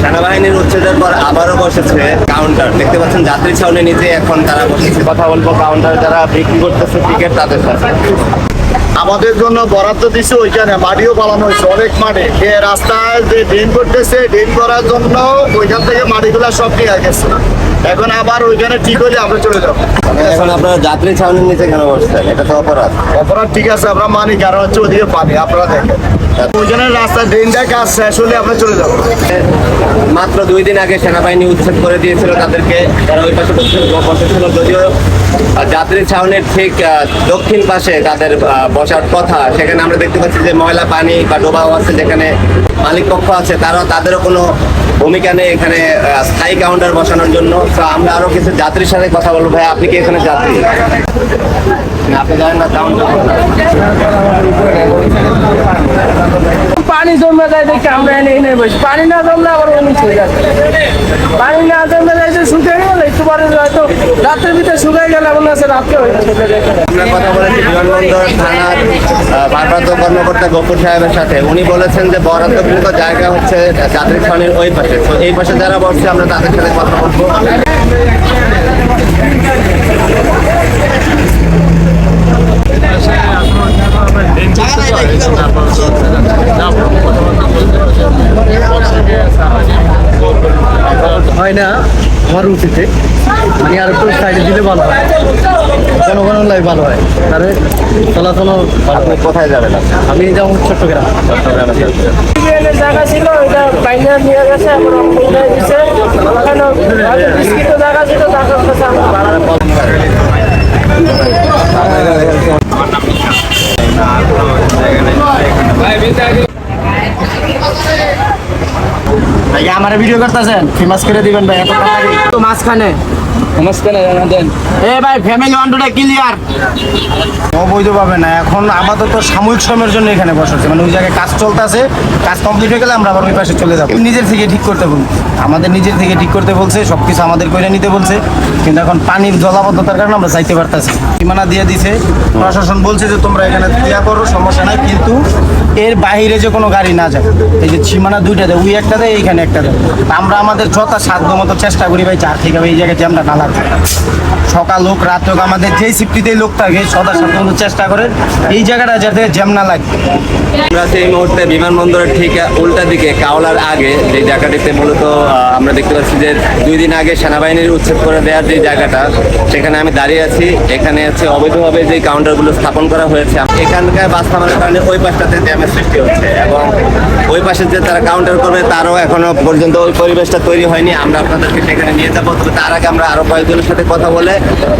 সেনাবাহিনীর উচ্ছেদের পর আবারও বসেছে কাউন্টার দেখতে পাচ্ছেন যাত্রী ছাউনি নিচে এখন তারা বসেছে। কথা বলব কাউন্টার যারা বিক্রি করতেছে টিকিট তাদের সাথে। আমাদের জন্য বরাদ্দ দিছে ওইখানে মাটিও পালানো হয়েছে অনেক মাটি। যে রাস্তায় যে ড্রেন করতেছে ড্রেন করার জন্য ওইখান থেকে মাটিগুলো সব নিয়ে গেছে। এখন আবার ওইখানে ঠিক হলে আমরা চলে যাব। এখন আপনারা যাত্রী ছাউনির নিচে কেন বসছেন? এটা তো অপরাধ। অপরাধ ঠিক আছে আমরা মানি কারণ হচ্ছে ওদিকে পানি আপনারা দেখেন। ওইখানে রাস্তা ড্রেনটা কাজ শেষ হলে আমরা চলে যাব। মাত্র দুই দিন আগে সেনাবাহিনী উচ্ছেদ করে দিয়েছিল তাদেরকে। তারা ওই পাশে বসেছিল যদিও যাত্রী ছাউনির ঠিক দক্ষিণ পাশে তাদের বসার কথা, সেখানে আমরা দেখতে পাচ্ছি যে ময়লা, পানি বা ডোবাও আছে যেখানে মালিক পক্ষ আছে। তারাও তাদেরও কোনো ভূমিকা নেই এখানে স্থায়ী কাউন্টার বসানোর জন্য। তো আমরা আরও কিছু যাত্রীর সাথে কথা বলব। ভাই আপনি কি এখানে যাত্রী? আপনি জানেন না কাউন্টার পানি জমে যায় দেখে আমরা এনে এনে বসি। পানি না জমলে আবার অন্য হয়ে যাচ্ছে। পানি না জমে যাইছে শুকিয়ে গেলে, একটু পরে হয়তো রাতের ভিতরে শুকিয়ে গেলে এমন আছে রাত্রে হয়ে ভারপ্রাপ্ত কর্মকর্তা গফুর সাহেবের সাথে। উনি বলেছেন যে বরাদ্দকৃত জায়গা হচ্ছে যাত্রী ছাউনির ওই পাশে। তো এই পাশে যারা বসছে, আমরা তাদের সাথে কথা বলব। হয় না আমার রুটিতে মানে আর একটু সাইডে দিলে ভালো হয়। জনগণের লাই ভালো হয়। তাহলে চলাচল ভালো। আপনি কোথায় যাবেন? আমি যাব চট্টগ্রাম। চট্টগ্রামে জায়গা ছিল ওইটা বাইনা নিয়ে গেছে এখন উঠে দিচ্ছে ওখানে জায়গা ছিল জায়গার কাছে আমরা ভাড়া ভাই আমার ভিডিও করতেছেন ফেমাস করে দিবেন ভাই এত তো মাঝখানে না এখন আপাতত সাময়িক সময়ের জন্য এখানে বসাচ্ছে মানে ওই জায়গায় কাজ চলতেছে কাজ কমপ্লিট হয়ে গেলে আমরা আবার ওই পাশে চলে যাব। নিজের থেকে ঠিক করতে বলছে আমাদের নিজের থেকে ঠিক করতে বলছে সব কিছু আমাদের করে নিতে বলছে। কিন্তু এখন পানির জলাবদ্ধতার কারণে আমরা যাইতে পারতেছি সীমানা দিয়ে দিছে। প্রশাসন বলছে যে তোমরা এখানে ক্রিয়া করো সমস্যা নাই। কিন্তু এর বাইরে যে কোনো গাড়ি না যায়। এই যে সীমানা দুইটা দেয় ওই একটা দেয় এইখানে একটা দেয়। আমরা আমাদের যথা সাধ্য মতো চেষ্টা করি ভাই চার থেকে এই জায়গায় জ্যামটা সকাল হোক, রাত হোক, আমাদের যেই শিফটিতেই লোক থাকে, সদা সাধ্য মতো চেষ্টা করে এই জায়গাটা যাতে জ্যাম না লাগে। আমরা সেই মুহূর্তে বিমানবন্দরের ঠিক উল্টা দিকে, কাওলার আগে যে জায়গাটিতে মূলত আমরা দেখতে পাচ্ছি যে দুই দিন আগে সেনাবাহিনীর উচ্ছেদ করে দেওয়ার যে জায়গাটা, সেখানে আমি দাঁড়িয়ে আছি। এখানে হচ্ছে অবৈধভাবে যে কাউন্টারগুলো স্থাপন করা হয়েছে, এখানকার বাস থামানোর কারণে ওই পাশটাতে জ্যামের সৃষ্টি হচ্ছে এবং ওই পাশে যে তারা কাউন্টার করবে তারও এখনও পর্যন্ত ওই পরিবেশটা তৈরি হয়নি। আমরা আপনাদেরকে সেখানে নিয়ে যাব। তবে তার আগে আমরা আরও কয়েকজনের সাথে কথা বলে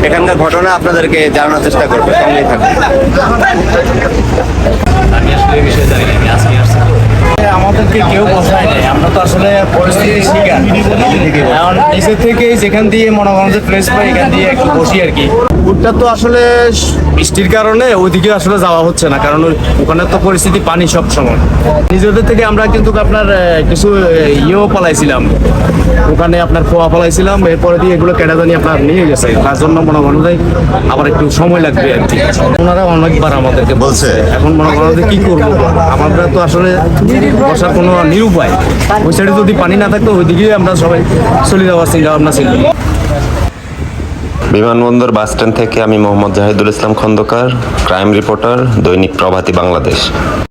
এখানকার ঘটনা আপনাদেরকে জানানোর চেষ্টা করব। সঙ্গেই থাকবে আমাদেরকে কেউ বসায় নাই। আমরা তো আসলে পরিস্থিতি শিকার। এখন নিচে থেকে যেখান দিয়ে মনে করেন যে প্লেস পাই এখান দিয়ে একটু বসি আর কি। উটটা তো আসলে বৃষ্টির কারণে ওইদিকে আসলে যাওয়া হচ্ছে না, কারণ ওখানে তো পরিস্থিতি পানি সব সময়। নিজেদের থেকে আমরা কিন্তু আপনার কিছু ইয়েও পালাইছিলাম। ওখানে আপনার খোয়া পালাইছিলাম, এরপরে দিয়ে এগুলো কেটে জানি আপনার নিয়ে গেছে। তার জন্য মনে করেন আবার একটু সময় লাগবে আর কি। ওনারা অনেকবার আমাদেরকে বলছে, এখন মনে করেন কি করব? আমরা তো আসলে বসার কোনো নিরুপায়। ওই সাইডে যদি পানি না থাকতো ওইদিকেই আমরা সবাই চলে যাওয়ার চিন্তা ভাবনা ছিল। বিমানবন্দর বাসস্ট্যান্ড থেকে আমি মোহাম্মদ জাহিদুল ইসলাম খন্দকার ক্রাইম রিপোর্টার দৈনিক প্রভাতী বাংলাদেশ।